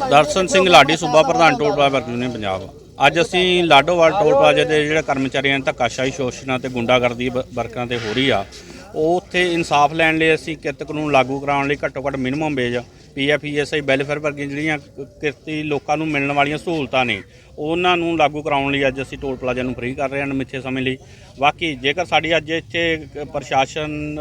ਦਰਸ਼ਨ ਸਿੰਘ ਲਾਡੀ ਸੂਬਾ ਪ੍ਰਧਾਨ toll plaza work union Punjab. ਅੱਜ ਅਸੀਂ ਲਾਡੋਵਾਲ ਟੋਲ ਪਲਾਜ਼ਾ ਦੇ ਜਿਹੜਾ ਕਰਮਚਾਰੀਆਂ ਨੇ ਧੱਕਾਸ਼ਾਹੀ ਸ਼ੋਸ਼ਨਾਂ ਤੇ ਗੁੰਡਾਗਰਦੀ ਬ- ਵਰਕਰਾਂ ਤੇ ਹੋ ਰਹੀ ਆ, ਉਹ ਉੱਥੇ ਇਨਸਾਫ ਲੈਣ ਲਈ ਅਸੀਂ ਕਿਰਤ ਕਾਨੂੰਨ ਲਾਗੂ ਕਰਾਉਣ ਲਈ ਘੱਟੋ ਘੱਟ ਮਿਨੀਮਮ ਵੇਜ ਪੀਐਫਈਐਸਆਈ ਵੈਲਫੇਅਰ ਵਰਗੀਆਂ ਜਿਹੜੀਆਂ ਕਿਰਤੀ ਲੋਕਾਂ ਨੂੰ ਮਿਲਣ ਵਾਲੀਆਂ ਸਹੂਲਤਾਂ ਨੇ ਉਹਨਾਂ ਨੂੰ ਲਾਗੂ ਕਰਾਉਣ ਲਈ ਅੱਜ ਅਸੀਂ ਟੋਲ ਪਲਾਜ਼ਾ ਨੂੰ ਫ੍ਰੀ ਕਰ ਰਹੇ ਹਾਂ ਮਿੱਥੇ ਸਮੇਂ ਲਈ। ਬਾਕੀ ਜੇਕਰ ਸਾਡੀ ਅੱਜ ਇੱਥੇ ਪ੍ਰਸ਼ਾਸਨ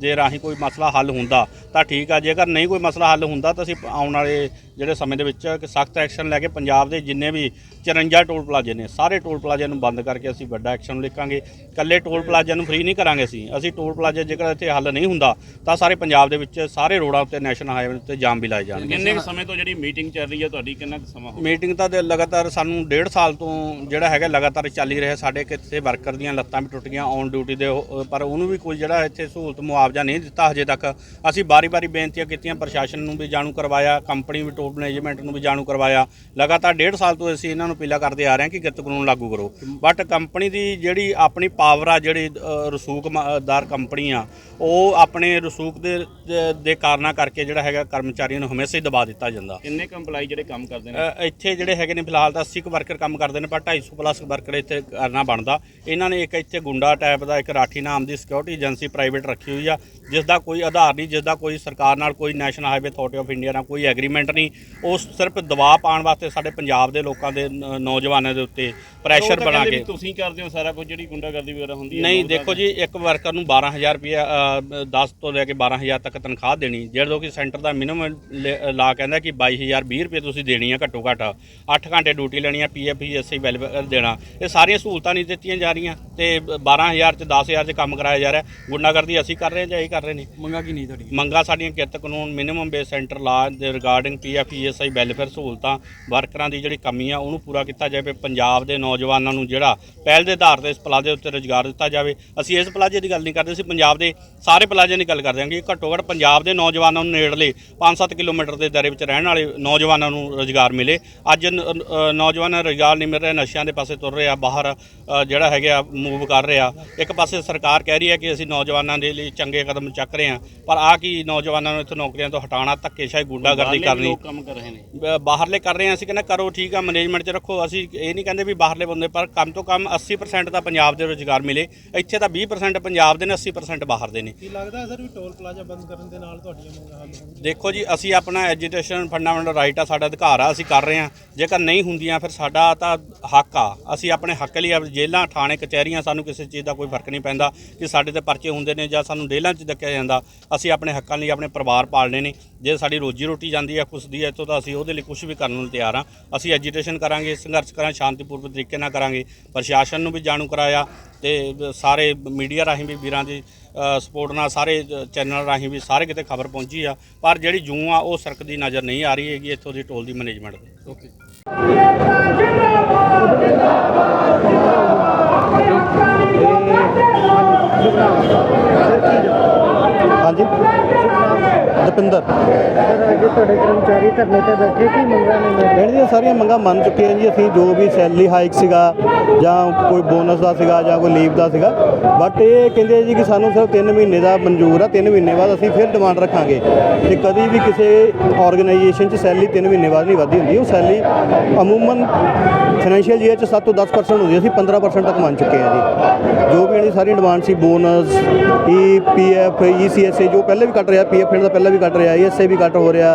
ਦੇ ਰਾਹੀਂ ਕੋਈ ਮਸਲਾ ਹੱਲ ਹੁੰਦਾ ਤਾਂ ਠੀਕ ਆ। ਜੇਕਰ ਨਹੀਂ ਕੋਈ ਮਸਲਾ ਹੱਲ ਹੁੰਦਾ ਤਾਂ ਅਸੀਂ ਆਉਣ ਵਾਲੇ ਜਿਹੜੇ ਸਮੇਂ ਦੇ ਵਿੱਚ ਸਖਤ ਐਕਸ਼ਨ ਲੈ ਕੇ ਪੰਜਾਬ ਦੇ ਜਿੰਨੇ ਵੀ 54 ਟੋਲ ਪਲਾਜ਼ੇ ਨੇ ਸਾਰੇ ਟੋਲ ਪਲਾਜ਼ੇ ਨੂੰ ਬੰਦ ਕਰਕੇ ਅਸੀਂ ਵੱਡਾ ਐਕਸ਼ਨ ਲਿਖਾਂਗੇ। ਕੱਲੇ ਟੋਲ ਪਲਾਜ਼ੇ ਨੂੰ ਫ੍ਰੀ ਨਹੀਂ ਕਰਾਂਗੇ ਅਸੀਂ। ਅਸੀਂ ਟੋਲ ਪਲਾਜ਼ੇ ਜੇਕਰ ਇੱਥੇ ਹੱਲ ਨਹੀਂ ਹੁੰਦਾ ਤਾਂ ਸਾਰੇ ਪੰਜਾਬ ਦੇ ਵਿੱਚ ਸਾਰੇ ਰੋਡਾਂ ਉੱਤੇ ਨੈਸ਼ਨਲ ਹਾਈਵੇ ਉੱਤੇ ਜਾਮ ਵੀ ਲਾਏ ਜਾਣਗੇ। ਕਿੰਨੇ ਸਮੇਂ ਤੋਂ ਜਿਹੜੀ ਮੀਟਿੰਗ ਚੱਲ ਰਹੀ ਹੈ ਤੁਹਾਡੀ ਕਿੰਨਾ ਕੁ ਸਮਾਂ ਹੋ ਮੀਟਿੰਗ ਤਾਂ ਲਗਾਤਾਰ ਸਾਨੂੰ ਡੇਢ ਸਾਲ ਤੋਂ ਜਿਹੜਾ ਹੈਗਾ ਲਗਾਤਾਰ ਚੱਲ ਹੀ ਰਿਹਾ ਸਾਡੇ ਕਿਤੇ ਵਰਕਰ ਦੀਆਂ ਲੱਤਾਂ ਵੀ ਟੁੱਟ ਗਈਆਂ ਔਨ ਡਿਊਟੀ ਦੇ ਉਹ- ਪਰ ਉਹਨੂੰ ਵੀ ਕੋਈ ਜਿਹੜਾ ਇੱਥੇ ਸਹੂਲਤ ਮੁਆਵਜ਼ਾ ਨਹੀਂ ਦਿੱਤਾ ਹਜੇ ਤੱਕ। ਅਸੀਂ ਬਾਰੀ-ਬਾਰੀ ਬੇਨਤੀਆਂ ਕੀਤੀਆਂ ਪ੍ਰਸ਼ਾਸਨ ਨੂੰ ਵੀ ਜਾਣੂ ਕਰਵਾਇਆ ਕੰਪਨੀ ਵੀ ਟੋਲ ਮੈਨੇਜਮੈਂਟ ਨੂੰ ਵੀ ਜਾਣੂ ਕਰਵਾਇਆ। ਲਗਾਤਾਰ ਡੇਢ ਸਾਲ ਤੋਂ ਅਸੀਂ ਇਹਨਾਂ ਨੂੰ ਅਪੀਲਾਂ ਕਰਦੇ ਆ ਰਹੇ ਹਾਂ ਕਿ ਕਿਰਤ ਕਾਨੂੰਨ ਲਾਗੂ ਕਰੋ। ਬਟ ਕੰਪਨੀ ਦੀ ਜਿਹੜੀ ਆਪਣੀ ਪਾਵਰ ਆ ਜਿਹੜੀ ਅ, ਰਸੂਖਦਾਰ ਕੰਪਨੀ ਆ ਉਹ ਆਪਣੇ ਰਸੂਖ ਦੇ ਦੇ- ਦੇ ਕਾਰਨਾਂ ਕਰਕੇ ਜਿਹੜਾ ਹੈਗਾ ਕਰਮਚਾਰੀਆਂ ਨੂੰ ਹਮੇਸ਼ਾ ਹੀ ਦਬਾ ਦਿੱਤਾ ਜਾਂਦਾ। ਕਿੰਨੇ ਕੁ EMPLOYE ਜਿਹੜੇ ਕੰਮ ਕਰਦੇ ਨੇ? ਅ, ਇੱਥੇ ਜਿਹੜੇ ਹੈਗੇ ਨੇ ਫਿਲਹਾਲ ਤਾਂ 80 ਕੁ ਵਰਕਰ ਕੰਮ ਕਰਦੇ ਨੇ ਪਰ 250 ਪਲੱਸ ਵਰਕਰ ਇੱਥੇ ਕਰਨਾ ਬਣਦਾ। ਇਹਨਾਂ ਨੇ ਇੱਕ ਇੱਥੇ ਗੁੰਡਾ ਟਾਈਪ ਦਾ ਇੱਕ ਰਾਠੀ ਨਾਮ ਦੀ ਸਿਕਿਉਰਿਟੀ ਏਜੰਸੀ ਪ੍ਰਾਈਵੇਟ ਰੱਖੀ ਹੋਈ ਆ ਜਿਸ ਦਾ ਕੋਈ ਆਧਾਰ ਨਹੀਂ ਜਿਸ ਦਾ ਕੋਈ ਸਰਕਾਰ ਨਾਲ ਕੋਈ national highway authority of India ਨਾਲ ਕੋਈ ਐਗਰੀਮੈਂਟ ਨਹੀਂ। ਉਹ ਸਿਰਫ ਦਬਾਅ ਪਾਉਣ ਵਾਸਤੇ ਸਾਡੇ ਪੰਜਾਬ ਦੇ ਲੋਕਾਂ ਦੇ ਨੌਜਵਾਨਾਂ ਦੇ ਉੱਤੇ ਪ੍ਰੈਸ਼ਰ ਬਣਾ ਕੇ ਤੁਸੀਂ ਕਰਦੇ ਹੋ ਸਾਰਾ ਕੁਝ ਜਿਹੜੀ ਗੁੰਡਾਗਰਦੀ ਵਗੈਰਾ ਹੁੰਦੀ ਹੈ ਨਹੀਂ ਦੇਖੋ ਜੀ ਇੱਕ ਵਰਕਰ ਨੂੰ 12000 ਰੁਪਏ 10 ਤੋਂ ਲੈ ਕੇ 12000 ਤੱਕ ਤਨਖਾਹ ਦੇਣੀ ਜਿਹੜਾ ਕਿ ਸੈਂਟਰ ਦਾ ਮਿਨੀਮਮ ਲਾ ਕਹਿੰਦਾ ਕਿ 22000 20 ਰੁਪਏ ਤੁਸੀਂ ਦੇਣੀ ਆ ਘੱਟੋ ਘੱਟ। 8 ਘੰਟੇ ਡਿਊਟੀ ਲੈਣੀ ਆ ਪੀਐਫ ਐਸਆਈ ਵੈਲਫੇਅਰ ਦੇਣਾ। ਇਹ ਸਾਰੀਆਂ ਸਹੂਲਤਾਂ ਨਹੀਂ ਦਿੱਤੀਆਂ ਜਾ ਰਹੀਆਂ ਤੇ 12000 ਤੇ 10000 ਚ ਕੰਮ ਕਰਾਇਆ ਜਾ ਰਿਹਾ। ਗੁੰਡਾਗਰਦੀ ਅਸੀਂ ਕਰ ਰਹੇ ਜਾਂ ਇਹ ਕਰ ਰਹੇ ਨੇ? ਮੰਗਾ ਕੀ ਨਹੀਂ ਤੁਹਾਡੀ ਮੰਗਾ ਸਾਡੀਆਂ ਕਿਰਤ ਕਾਨੂੰਨ ਮਿਨੀਮਮ ਬੇਸ ਸੈਂਟਰ ਲਾ ਦੇ ਰਿਗਾਰਡਿੰਗ ਪੀਐਫਈਐਸਆਈ ਵੈਲਫੇਅਰ ਸਹੂਲਤਾਂ ਵਰਕਰਾਂ ਦੀ ਜਿਹੜੀ ਕਮੀ ਆ ਉਹਨੂੰ ਪੂਰਾ ਕੀਤਾ ਜਾਵੇ। ਪੰਜਾਬ ਦੇ ਨੌਜਵਾਨਾਂ ਨੂੰ ਜਿਹੜਾ ਪਹਿਲ ਦੇ ਆਧਾਰ ਤੇ ਇਸ ਪਲਾਜ਼ੇ ਉੱਤੇ ਰੁਜ਼ਗਾਰ ਦਿੱਤਾ ਜਾਵੇ। ਅਸੀਂ ਇਸ ਪਲਾਜ਼ੇ ਦੀ ਗੱਲ ਨਹੀਂ ਕਰਦੇ ਅਸੀਂ ਪੰਜਾਬ ਦੇ ਸਾਰੇ ਪਲਾਜ਼ੇ ਦੀ ਗੱਲ ਕਰਦੇ ਹਾਂ ਕਿ ਘੱਟੋ ਘੱਟ ਪੰਜਾਬ ਦੇ ਨੌਜਵਾਨਾਂ ਨੂੰ ਨੇੜਲੇ 5-7 ਕਿਲੋਮੀਟਰ ਦੇ ਦਾਇਰੇ ਵਿੱਚ ਰਹਿਣ ਵਾਲੇ ਨੌਜਵਾਨਾਂ ਨੂੰ ਰੁਜ਼ਗਾਰ ਮਿਲੇ। ਅੱਜ ਨੌਜਵਾਨਾਂ ਨੂੰ ਰੁਜ਼ਗਾਰ ਨਹੀਂ ਮਿਲ ਰਿਹਾ ਨਸ਼ਿਆਂ ਦੇ ਪਾਸੇ ਤੁਰ ਰਿਹਾ ਬਾਹਰ ਜਿਹੜਾ ਹੈਗਾ ਮੂਵ ਕਰ ਰਿਹਾ। ਇੱਕ ਪਾਸੇ ਸਰਕਾਰ ਕਹਿ ਰਹੀ ਹੈ ਕਿ ਅਸੀਂ ਨੌਜਵਾਨਾਂ ਦੇ ਲਈ ਚੰਗੇ ਕਦਮ ਚੱਕ ਰਹੇ ਹਾਂ ਪਰ ਆ ਕੀ ਨੌਜਵਾਨਾਂ ਨੂੰ ਇੱਥੋਂ ਨੌਕਰੀਆਂ ਤੋਂ ਹਟਾਉਣਾ ਧੱਕੇਸ਼ਾਹੀ ਗੁੰਡਾਗਰਦੀ ਕਰਨੀ। ਲੋਕ ਕੰਮ ਕਰ ਰਹੇ ਨੇ। ਬ- ਬਾਹਰਲੇ ਕਰ ਰਹੇ ਹਾਂ ਅਸੀਂ ਕਹਿੰਦੇ ਕਰੋ ਠੀਕ ਆ ਮੈਨੇਜਮੈਂਟ 'ਚ ਰੱਖੋ। ਅਸੀਂ ਇਹ ਨਹੀਂ ਕਹਿੰਦੇ ਵੀ ਬਾਹਰਲੇ ਬੰਦੇ ਪਰ ਕਮ ਤੋਂ ਕਮ 80% ਤਾਂ ਪੰਜਾਬ ਦੇ ਰੁਜ਼ਗਾਰ ਮਿਲੇ। ਇੱਥੇ ਤਾਂ 20% ਪੰਜਾਬ ਦੇ ਨੇ 80% ਬਾਹਰ ਦੇ ਨੇ। ਕੀ ਲੱਗਦਾ ਸਰ ਵੀ ਟੋਲ ਪਲਾਜ਼ਾ ਬੰਦ ਕਰਨ ਦੇ ਨਾਲ ਤੁਹਾਡੀਆਂ ਮੰਗਾਂ ਹੱਲ ਹੋਣਗੀਆਂ? ਦੇਖੋ ਜੀ ਅਸੀਂ ਆਪਣਾ ਐਜੂਕੇਸ਼ਨ ਫੰਡਾਮੈਂਟਲ ਰਾਈਟ ਆ ਸਾਡਾ ਅਧਿਕਾਰ ਆ ਅਸੀਂ ਕਰ ਰਹੇ ਹਾਂ। ਜੇਕਰ ਨਹੀਂ ਹੁੰਦੀਆਂ ਫਿਰ ਸਾਡਾ ਤਾਂ ਹੱਕ ਆ। ਅਸੀਂ ਆਪਣੇ ਹੱਕ ਲਈ ਆਪ- ਜੇਲ੍ਹਾਂ, ਥਾਣੇ, ਕਚਹਿਰੀਆਂ ਸਾਨੂੰ ਕਿਸੇ ਚੀਜ਼ ਦਾ ਕੋਈ ਫ਼ਰਕ ਨਹੀਂ ਪੈਂਦਾ ਕਿ ਸਾਡੇ ਤੇ ਪਰਚੇ ਹੁੰਦੇ ਨੇ ਜਾਂ ਸਾਨੂੰ ਜੇਲ੍ਹਾਂ 'ਚ ਧੱਕਿਆ ਜਾਂਦਾ। ਅਸੀਂ ਆਪਣੇ ਹੱਕਾਂ ਲਈ ਆਪਣੇ ਪਰਿਵਾਰ ਪਾਲਣੇ ਨੇ। ਜੇ ਸਾਡੀ ਰੋਜੀ ਰੋਟੀ ਜਾਂਦੀ ਹੈ ਕੁਛ ਦੀ ਹੈ ਇੱਥੋਂ ਤਾਂ ਅਸੀਂ ਉਹਦੇ ਲਈ ਕੁਝ ਵੀ ਕਰਨ ਨੂੰ ਤਿਆਰ ਆ ਅਸੀਂ ਐਜੀਟੇਸ਼ਨ ਕਰਾਂਗੇ, ਸੰਘਰਸ਼ ਕਰਾਂ ਸ਼ਾਂਤੀਪੂਰਵਕ ਤਰੀਕੇ ਨਾਲ ਕਰਾਂਗੇ। ਪ੍ਰਸ਼ਾਸਨ ਨੂੰ ਵੀ ਜਾਣੂ ਕਰਾਇਆ ਤੇ ਸਾਰੇ ਮੀਡੀਆ ਰਾਹੀਂ ਵੀ ਵੀਰਾਂ ਦੀ ਸਪੋਰਟ ਨਾਲ ਸਾਰੇ ਚੈਨਲ ਰਾਹੀਂ ਵੀ ਸਾਰੇ ਕਿਤੇ ਖਬਰ ਪਹੁੰਚੀ ਆ। ਪਰ ਜਿਹੜੀ ਜੂੰ ਆ ਉਹ ਸਰਕਦੀ ਨਜ਼ਰ ਨਹੀਂ ਆ ਰਹੀ ਹੈਗੀ ਇੱਥੋਂ ਦੀ ਟੋਲ ਦੀ ਮੈਨੇਜਮੈਂਟ ਦੀ ਓਕੇ। ਹਾਂਜੀ। ਦਪਿੰਦਰ ਸਰ ਤੁਹਾਡੇ ਕਰਮਚਾਰੀ ਧਰਨੇ ਤੇ ਬੈਠੇ ਕੀ ਮੰਗਾਂ ਨੇ ਇਹਨਾਂ ਦੀਆਂ ਸਾਰੀਆਂ ਮੰਗਾਂ ਮੰਨ ਚੁੱਕੇ ਹਾਂ ਜੀ। ਅਸੀਂ ਜੋ ਵੀ ਸੈਲਰੀ ਹਾਈਕ ਸੀਗਾ ਜਾਂ ਕੋਈ ਬੋਨਸ ਦਾ ਸੀਗਾ ਜਾਂ ਕੋਈ ਲੀਵ ਦਾ ਸੀਗਾ। ਬਟ ਇਹ ਕਹਿੰਦੇ ਜੀ ਕਿ ਸਾਨੂੰ ਸਿਰਫ 3 ਮਹੀਨੇ ਦਾ ਮਨਜ਼ੂਰ ਆ। 3 ਮਹੀਨੇ ਬਾਅਦ ਅਸੀਂ ਫਿਰ ਡਿਮਾਂਡ ਰੱਖਾਂਗੇ। ਤੇ ਕਦੀ ਵੀ ਕਿਸੇ ਆਰਗੇਨਾਈਜੇਸ਼ਨ 'ਚ ਸੈਲਰੀ 3 ਮਹੀਨੇ ਬਾਅਦ ਨਹੀਂ ਵਧਦੀ ਹੁੰਦੀ। ਉਹ ਸੈਲਰੀ ਅਮੂਮਨ ਫਾਈਨੈਂਸ਼ੀਅਲ ਈਅਰ 'ਚ 7 ਤੋਂ 10% ਹੁੰਦੀ ਅਸੀਂ 15% ਤੱਕ ਮੰਨ ਚੁੱਕੇ ਹਾਂ ਜੀ। ਜੋ ਵੀ ਇਹਨਾਂ ਦੀ ਸਾਰੀ demand C bonus E P F E C S A ਜੋ ਪਹਿਲੇ ਵੀ ਕੱਟ ਰਿਹਾ ਪੀ ਐਫ ਇਹਨਾਂ ਦਾ ਪਹਿਲਾਂ ਵੀ ਕੱਟ ਰਿਹਾ ਈ ਐਸ ਏ ਵੀ ਕੱਟ ਹੋ ਰਿਹਾ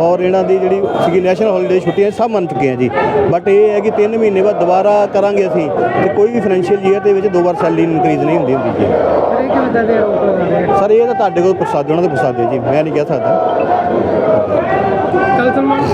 ਔਰ ਇਹਨਾਂ ਦੀ ਜਿਹੜੀ ਸੀਗੀ ਨੈਸ਼ਨਲ ਹੌਲੀਡੇ ਛੁੱਟੀਆਂ ਸਭ ਮੰਨ ਚੁੱਕੇ ਹਾਂ ਜੀ। ਬਟ ਇਹ ਹੈ ਕਿ 3 ਮਹੀਨੇ ਬਾਅਦ ਦੁਬਾਰਾ ਕਰਾਂਗੇ ਅਸੀਂ ਤੇ ਕੋਈ ਵੀ ਫਾਈਨੈਂਸ਼ੀਅਲ ਈਅਰ ਦੇ ਵਿੱਚ ਦੋ ਵਾਰ ਸੈਲਰੀ ਇਨਕਰੀਜ਼ ਨਹੀਂ ਹੁੰਦੀ ਹੁੰਦੀ ਜੀ। ਸਰ ਇਹ ਆ? ਤਾਂ ਤੁਹਾਡੇ ਕੋਲ ਹੋ, ਉਹਨਾਂ ਦੇ ਹੋ ਜੀ ਮੈਂ ਨਹੀਂ ਕਹਿ ਸਕਦਾ। ਕੱਲ ਸਨਮਾਨ